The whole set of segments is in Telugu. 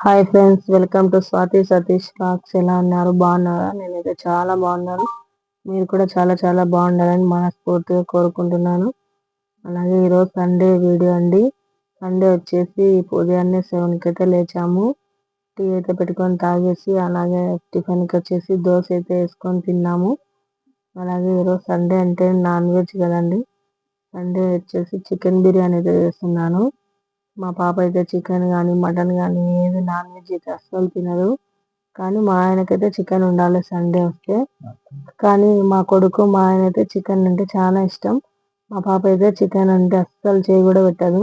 Hi friends welcome to Swathi Satish talks. ఎలా ఉన్నారు? బాగున్నారా? నేనైతే చాలా బాగున్నాను. మీరు కూడా చాలా చాలా బాగుండాలని మనస్ఫూర్తిగా కోరుకుంటున్నాను. అలాగే ఈరోజు సండే వీడియో అండి. సండే వచ్చేసి ఉదయాన్నే సెవెన్కి అయితే లేచాము. టీ అయితే పెట్టుకొని తాగేసి అలాగే టిఫిన్కి వచ్చేసి దోశ అయితే వేసుకొని తిన్నాము. అలాగే ఈరోజు సండే అంటే నాన్ వెజ్ కదండి. సండే వచ్చేసి చికెన్ బిర్యానీ అయితే చేస్తున్నాను. మా పాప అయితే చికెన్ కానీ మటన్ కానీ ఏది నాన్ వెజ్ అయితే అస్సలు తినదు. కానీ మా ఆయనకైతే చికెన్ ఉండాలి సండే వస్తే. కానీ మా కొడుకు మా ఆయన అయితే చికెన్ అంటే చాలా ఇష్టం. మా పాప అయితే చికెన్ అంటే అస్సలు చేయి కూడా పెట్టదు.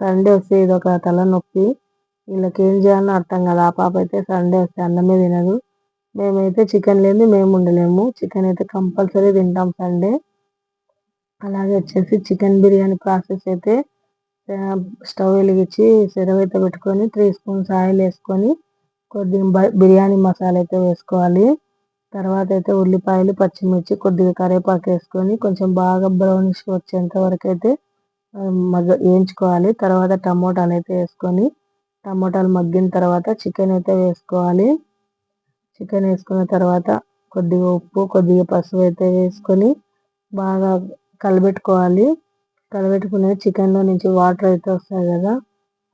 సండే వస్తే ఇది ఒక తలనొప్పి. వీళ్ళకి ఏం చేయాలని అర్థం కాదు. ఆ పాప అయితే సండే వస్తే అన్నమే తినదు. మేమైతే చికెన్ లేని మేము ఉండలేము. చికెన్ అయితే కంపల్సరీ తింటాం సండే. అలాగే వచ్చేసి చికెన్ బిర్యానీ ప్రాసెస్ అయితే స్టవ్ వెలిగించి సెరవైతే పెట్టుకొని త్రీ స్పూన్స్ ఆయిల్ వేసుకొని కొద్దిగా బిర్యానీ మసాలా అయితే వేసుకోవాలి. తర్వాత అయితే ఉల్లిపాయలు పచ్చిమిర్చి కొద్దిగా కరివేపాకు వేసుకొని కొంచెం బాగా బ్రౌనిష్ వచ్చేంత వరకు అయితే మగ్గ వేయించుకోవాలి. తర్వాత టమోటాలు అయితే వేసుకొని టమోటాలు మగ్గిన తర్వాత చికెన్ అయితే వేసుకోవాలి. చికెన్ వేసుకున్న తర్వాత కొద్దిగా ఉప్పు కొద్దిగా పసుపు అయితే వేసుకొని బాగా కలబెట్టుకోవాలి కలబెట్టుకునే చికెన్లో నుంచి వాటర్ అయితే వస్తాయి కదా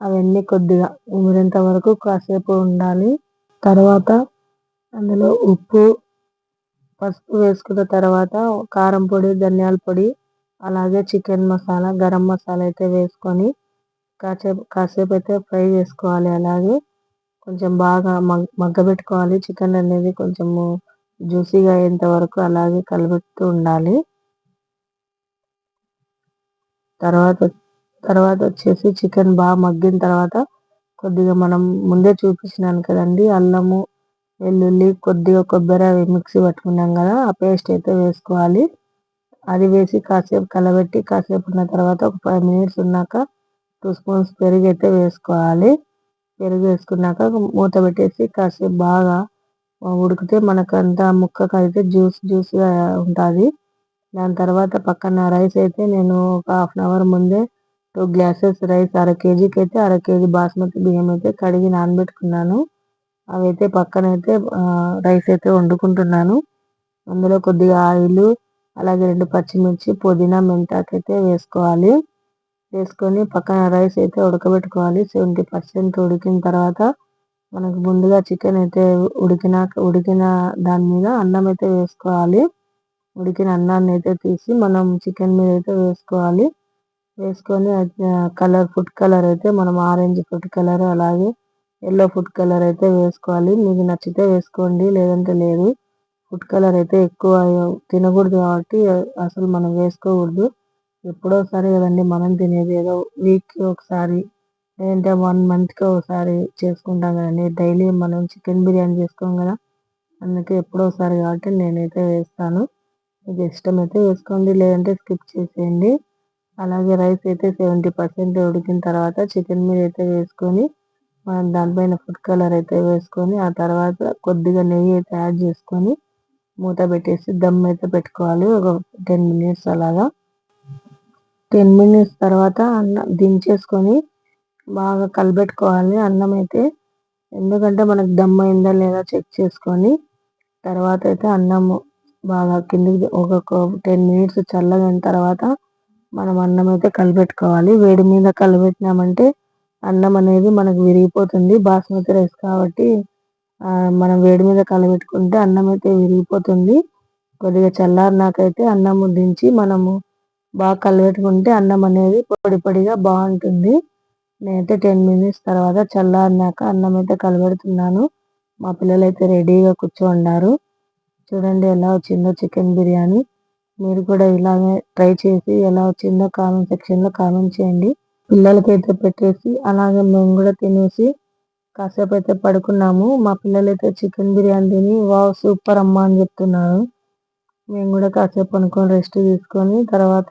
అవన్నీ కొద్దిగా ఉమిరేంత వరకు కాసేపు ఉండాలి. తర్వాత అందులో ఉప్పు పసుపు వేసుకున్న తర్వాత కారం పొడి ధనియాల పొడి అలాగే చికెన్ మసాలా గరం మసాలా అయితే వేసుకొని కాసేపు కాసేపు అయితే ఫ్రై చేసుకోవాలి. అలాగే కొంచెం బాగా మగ్ మగ్గబెట్టుకోవాలి. చికెన్ అనేది కొంచెము జ్యూసీగా అయ్యేంత వరకు అలాగే కలబెడుతూ ఉండాలి. తర్వాత తర్వాత వచ్చేసి చికెన్ బాగా మగ్గిన తర్వాత కొద్దిగా మనం ముందే చూపించినాను కదండి అల్లము వెల్లుల్లి కొద్దిగా కొబ్బరి అవి మిక్సీ పట్టుకున్నాం కదా ఆ పేస్ట్ అయితే వేసుకోవాలి. అది వేసి కాసేపు కలబెట్టి కాసేపు ఉన్న తర్వాత ఒక ఫైవ్ మినిట్స్ ఉన్నాక టూ స్పూన్స్ పెరుగు అయితే వేసుకోవాలి. పెరుగు వేసుకున్నాక మూత పెట్టేసి కాసేపు బాగా ఉడికితే మనకంతా ముక్కకు అయితే జ్యూస్ జ్యూస్గా ఉంటుంది. దాని తర్వాత పక్కన రైస్ అయితే నేను ఒక హాఫ్ అన్ అవర్ ముందే టూ గ్లాసెస్ రైస్ అర కేజీకి అయితే అర కేజీ బాస్మతి బియ్యం అయితే కడిగి నానబెట్టుకున్నాను. అవి అయితే పక్కన అయితే రైస్ అయితే వండుకుంటున్నాను. అందులో కొద్దిగా ఆయిల్ అలాగే రెండు పచ్చిమిర్చి పుదీనా మెంతాకు అయితే వేసుకోవాలి. వేసుకొని పక్కన రైస్ అయితే ఉడకబెట్టుకోవాలి. సెవెంటీ పర్సెంట్ ఉడికిన తర్వాత మనకు ముందుగా చికెన్ అయితే ఉడికినాక ఉడికిన దాని మీద అన్నం అయితే వేసుకోవాలి. ఉడికిన అన్నాన్ని అయితే తీసి మనం చికెన్ మీద అయితే వేసుకోవాలి. వేసుకొని కలర్ ఫుడ్ కలర్ అయితే మనం ఆరెంజ్ ఫుడ్ కలర్ అలాగే ఎల్లో ఫుడ్ కలర్ అయితే వేసుకోవాలి. మీకు నచ్చితే వేసుకోండి లేదంటే లేదు. ఫుడ్ కలర్ అయితే ఎక్కువ తినకూడదు కాబట్టి అసలు మనం వేసుకోకూడదు. ఎప్పుడో సరే కదండి మనం తినేది ఏదో వీక్కి ఒకసారి లేదంటే వన్ మంత్కి ఒకసారి చేసుకుంటాం కదండి. డైలీ మనం చికెన్ బిర్యానీ చేసుకోం కదా అందుకే ఎప్పుడో ఒకసారి కాబట్టి నేనైతే వేస్తాను. మీకు ఇష్టమైతే వేసుకోండి లేదంటే స్కిప్ చేసేయండి. అలాగే రైస్ అయితే సెవెంటీ పర్సెంట్ ఉడికిన తర్వాత చికెన్ మీద అయితే వేసుకొని మనం దానిపైన ఫుడ్ కలర్ అయితే వేసుకొని ఆ తర్వాత కొద్దిగా నెయ్యి అయితే యాడ్ చేసుకొని మూత పెట్టేసి దమ్ అయితే పెట్టుకోవాలి. ఒక టెన్ మినిట్స్ అలాగా. టెన్ మినిట్స్ తర్వాత అన్నం దించేసుకొని బాగా కలబెట్టుకోవాలి అన్నం అయితే. ఎందుకంటే మనకు దమ్ అయిందా లేదా చెక్ చేసుకొని తర్వాత అయితే అన్నము బాగా కిందికి ఒక టెన్ మినిట్స్ చల్లగిన తర్వాత మనం అన్నం అయితే కలిపెట్టుకోవాలి వేడి మీద కలిపెట్టినామంటే అన్నం అనేది మనకు విరిగిపోతుంది. బాస్మతి రైస్ కాబట్టి మనం వేడి మీద కలబెట్టుకుంటే అన్నం అయితే విరిగిపోతుంది. కొద్దిగా చల్లారినాకైతే అన్నం దించి మనము బాగా కలబెట్టుకుంటే అన్నం అనేది పొడి పొడిగా బాగుంటుంది. నేనైతే టెన్ మినిట్స్ తర్వాత చల్లారినాక అన్నం అయితే కలబెడుతున్నాను. మా పిల్లలు అయితే రెడీగా కూర్చోండారు. చూడండి ఎలా వచ్చిందో చికెన్ బిర్యానీ. మీరు కూడా ఇలాగే ట్రై చేసి ఎలా వచ్చిందో కామెంట్ సెక్షన్లో కామెంట్ చేయండి. పిల్లలకైతే పెట్టేసి అలాగే మేము కూడా తినేసి కాసేపు అయితే పడుకున్నాము. మా పిల్లలైతే చికెన్ బిర్యానీ తిని వావ్ సూపర్ అమ్మ అని చెప్తున్నారు. మేము కూడా కాసేపు అనుకొని రెస్ట్ తీసుకొని తర్వాత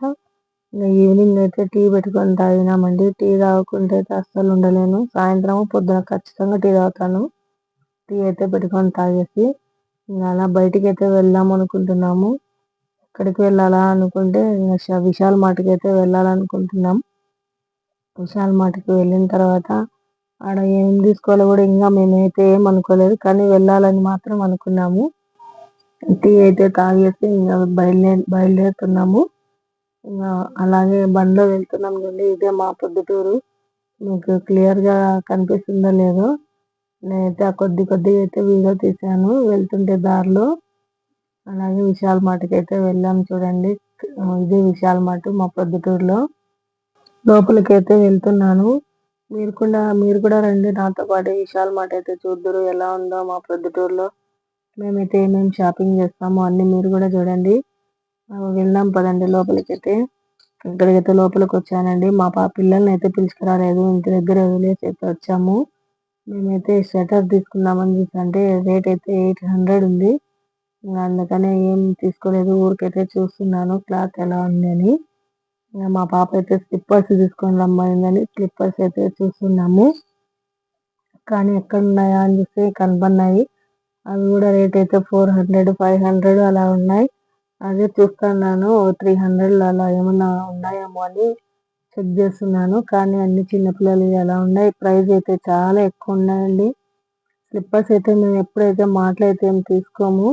ఈవినింగ్ అయితే టీ పెట్టుకొని తాగినామండి. టీ తాగకుంటే అయితే అస్సలు ఉండలేను. సాయంత్రం పొద్దున ఖచ్చితంగా టీ తాగుతాను. టీ అయితే పెట్టుకొని తాగేసి ఇంకా అలా బయటికి అయితే వెళ్దాం అనుకుంటున్నాము. ఎక్కడికి వెళ్ళాలా అనుకుంటే ఇంకా విశాల్ మార్ట్కి అయితే వెళ్ళాలనుకుంటున్నాం. విశాల్ మార్ట్కి వెళ్ళిన తర్వాత ఆడ ఏం తీసుకోవాలో కూడా ఇంకా మేమైతే ఏం అనుకోలేదు. కానీ వెళ్ళాలని మాత్రం అనుకున్నాము. టీ అయితే తాగేసి ఇంకా బయలుదేరి బయలుదేరుతున్నాము. ఇంకా అలాగే బండిలో వెళ్తున్నాం చూడండి. ఇదే మా పొద్దుటూరు. మీకు క్లియర్గా కనిపిస్తుందో లేదో. నేనైతే ఆ కొద్ది కొద్దిగా అయితే వీడియో తీశాను. వెళ్తుంటే దారిలో అలాగే విశాల్ మార్ట్కి అయితే వెళ్ళాం చూడండి. ఇదే విశాల్ మార్ట్ మా పొద్దుటూరులో. లోపలికైతే వెళ్తున్నాను. మీరు కూడా మీరు కూడా రండి. నాతో పాటు విశాల్ మార్ట్ అయితే చూద్దరు. ఎలా ఉందో మా పొద్దుటూరులో. మేమైతే ఏమేమి షాపింగ్ చేస్తామో అన్నీ మీరు కూడా చూడండి. వెళ్దాం పదండి లోపలికైతే. అయితే ఇక్కడికైతే లోపలికి వచ్చానండి. మా పా పిల్లల్ని అయితే పిలుచుకురాలేదు. ఇంటి దగ్గర వదిలేసి అయితే వచ్చాము. మేమైతే స్వెటర్ తీసుకుందామని చూసి అంటే రేట్ అయితే ఎయిట్ హండ్రెడ్ ఉంది. అందుకనే ఏం తీసుకోలేదు ఊరికైతే చూస్తున్నాను క్లాత్ ఎలా ఉంది అని. మా పాప అయితే స్లిప్పర్స్ తీసుకొని రమ్మనిందని స్లిప్పర్స్ అయితే చూస్తున్నాము. కానీ ఎక్కడ ఉన్నాయా అని చూస్తే కనపడినాయి అవి కూడా రేట్ అయితే ఫోర్ హండ్రెడ్ ఫైవ్ హండ్రెడ్ అలా ఉన్నాయి. అదే చూస్తున్నాను త్రీ హండ్రెడ్ అలా ఏమన్నా ఉన్నాయేమో అని. చెక్ చేస్తున్నాను. కానీ అన్ని చిన్నపిల్లలు ఎలా ఉన్నాయి? ప్రైస్ అయితే చాలా ఎక్కువ ఉన్నాయండి. స్లిప్పర్స్ అయితే మేము ఎప్పుడైతే మాటలు అయితే ఏం తీసుకోము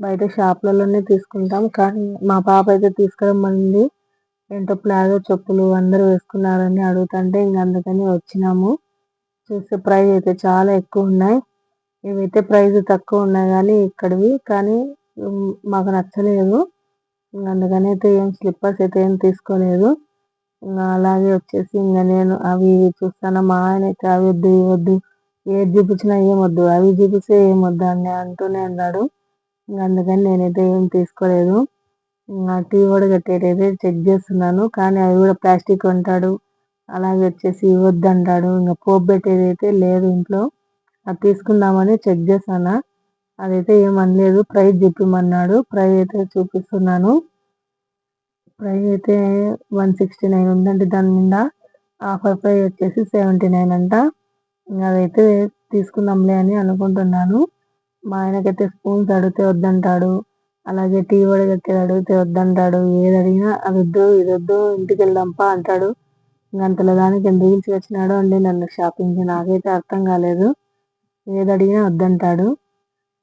బయట షాప్లలోనే తీసుకుంటాం. కానీ మా పాప అయితే తీసుకురమ్మంది. ఏంటో ప్లాజో చెప్పులు అందరూ వేసుకున్నారని అడుగుతుంటే ఇంక అందుకని వచ్చినాము. చూస్తే ప్రైస్ అయితే చాలా ఎక్కువ ఉన్నాయి. ఇవైతే ప్రైస్ తక్కువ ఉన్నాయి కానీ ఇక్కడివి. కానీ మాకు నచ్చలేదు. అందుకని అయితే ఏం స్లిప్పర్స్ అయితే ఏం తీసుకోలేదు. అలాగే వచ్చేసి ఇంకా నేను అవి చూస్తాను. మా ఆయన అయితే అవి వద్దు ఇవి వద్దు ఏది చూపించినా ఏం వద్దు. అవి చూపిస్తే ఏం వద్దు అని అంటూనే అన్నాడు అందుకని నేనైతే ఏం తీసుకోలేదు. టీ కూడా కట్టేటైతే చెక్ చేస్తున్నాను. కానీ అవి కూడా ప్లాస్టిక్ అంటాడు అలాగే వచ్చేసి ఇవ్వద్దు అంటాడు. ఇంకా పోపు పెట్టేది అయితే లేదు ఇంట్లో. అది తీసుకుందామని చెక్ చేశాను. అదైతే ఏమనలేదు ప్రైస్ చెప్పమన్నాడు ప్రైస్ అయితే చూపిస్తున్నాను. ప్రైస్ అయితే వన్ సిక్స్టీ నైన్ ఉందండి. దాని మీద ఆఫర్ ప్రైస్ వచ్చేసి సెవెంటీ నైన్ అంట. అదైతే తీసుకుందాంలే అని అనుకుంటున్నాను. మా ఆయనకైతే స్పూన్స్ అడిగితే వద్దంటాడు. అలాగే టీ వడగట్టేది అడిగితే వద్దంటాడు. ఏది అడిగినా అది వద్దు ఇది వద్దు ఇంటికి వెళ్దాంపా అంటాడు అంతలో దానికి ఎందుకు పిలిచి అండి నన్ను షాపింగ్కి నాకైతే అర్థం కాలేదు. ఏది అడిగినా వద్దంటాడు.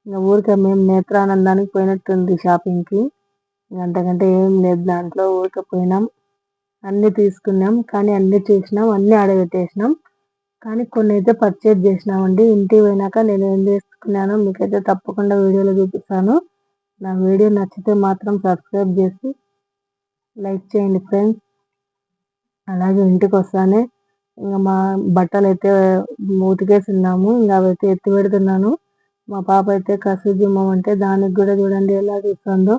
ఇంకా ఊరికే మేము నేత్రానందానికి పోయినట్టుంది షాపింగ్కి. అంతకంటే ఏం లేదు. దాంట్లో ఊరికపోయినాం అన్నీ తీసుకున్నాం. కానీ అన్నీ చూసినాం. అన్నీ ఆడబెట్టేసినాం. కానీ కొన్ని అయితే పర్చేజ్ చేసినామండి. ఇంటికి పోయినాక నేను ఏం చేసుకున్నానో మీకైతే తప్పకుండా వీడియోలో చూపిస్తాను. నా వీడియో నచ్చితే మాత్రం సబ్స్క్రైబ్ చేసి లైక్ చేయండి ఫ్రెండ్స్ అలాగే ఇంటికి వస్తానే ఇంకా మా బట్టలు అయితే ఉతికేసి ఉన్నాము ఇంకా అవైతే ఎత్తి పెడుతున్నాను. మా పాప అయితే కసు అంటే దానికి కూడా చూడండి ఎలా చూస్తుందో.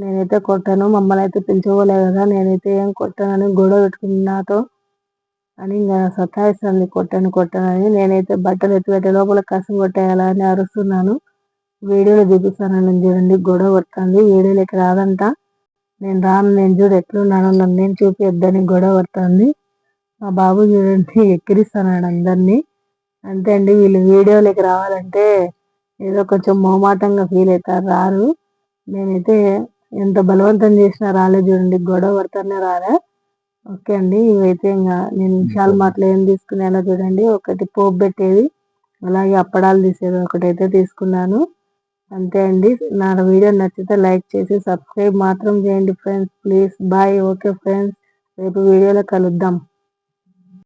నేనైతే కొట్టాను మమ్మల్ని అయితే పిలిచిపోలే కదా నేనైతే ఏం కొట్టానని గొడవ పెట్టుకుని నాతో అని ఇంకా సతాయిస్తుంది. కొట్టాను కొట్టానని నేనైతే బట్టలు ఎత్తిపెట్టే లోపల కసం కొట్టేయాలని అరుస్తున్నాను. వీడియోలో చూపిస్తానని చూడండి గొడవ పడుతుంది. వీడియోలోకి రాదంట. నేను రాను నేను చూడు ఎట్లున్నాను నన్ను నేను చూపిద్దని గొడవ పడుతుంది. మా బాబు చూడండి ఎక్కిరిస్తున్నాడు అందరినీ. అంతే అండి వీళ్ళు వీడియోలోకి రావాలంటే ఏదో కొంచెం మోమాటంగా ఫీల్ అవుతారు రారు. నేనైతే ఎంత బలవంతం చేసినా రాలే చూడండి గొడవ పడుతూనే రాలే. ఓకే అండి ఇవైతే ఇంకా నేను విశాల్ మార్ట్లో ఏం తీసుకున్నానో చూడండి. ఒకటి పోపు పెట్టేది అలాగే అప్పడాలు తీసేది ఒకటైతే తీసుకున్నాను. అంతే అండి నా వీడియో నచ్చితే లైక్ చేసి సబ్స్క్రైబ్ మాత్రం చేయండి friends please bye okay friends. రేపు వీడియోలో కలుద్దాం.